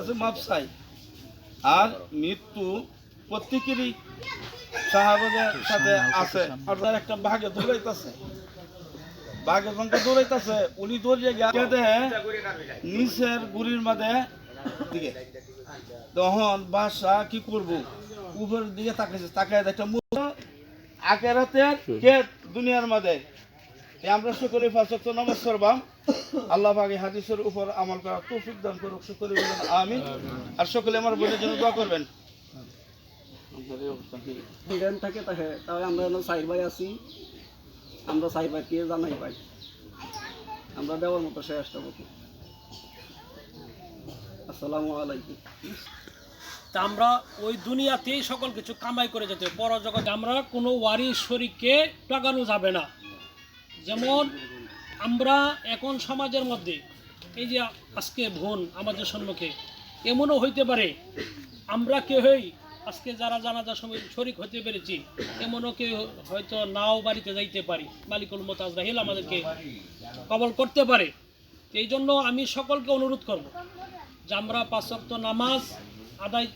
কাছে মাপ চাই। আর মৃত্যু প্রত্যেকেরই সাহাবাদের সাথে আছে। আর তার একটা ভাগে দৌড়াইতেছে। বাঘের দৌড়াইতেছে উনি দৌড়িয়ে গেছে নিচের গুড়ির মাঝে দিকে। তখন বাসা কি করব? উপরের দিকে তাকাইছে তাকায় একটা আকেরাতের কে দুনিয়ার মাঝে আমরা সকলে ফাঁসক্ত নমস্কার বাম আল্লাহ পাকে হাদিসের উপর আমল করার তৌফিক দান করুক সকলে বলেন আমিন। আর সকলে আমার বোনের জন্য দোয়া করবেন। থাকে তাকে তাহলে আমরা যেন সাইড ভাই আছি। আমরা সাইড ভাইকে জানাই পাই আমরা দেওয়ার মতো চেষ্টা করব। আসসালামু আলাইকুম। তা আমরা ওই দুনিয়াতেই সকল কিছু কামাই করে যেতে। পর জগতে আমরা কোনো ওয়ারি শরীরকে টাকানো যাবে না। যেমন আমরা এখন সমাজের মধ্যে, এই যে আজকে ভুন আমাদের সম্মুখে, এমনও হইতে পারে, আমরা কেউই আজকে যারা জানাজার সময় শরিক হতে পেরেছি, এমনও কেউ হয়তো নাও বাড়িতে যাইতে পারি, মালিকুল মত আজরাহিল আমাদেরকে কবল করতে পারে। এই জন্য আমি সকলকে অনুরোধ করব যে আমরা পাঁচ নামাজ আদায়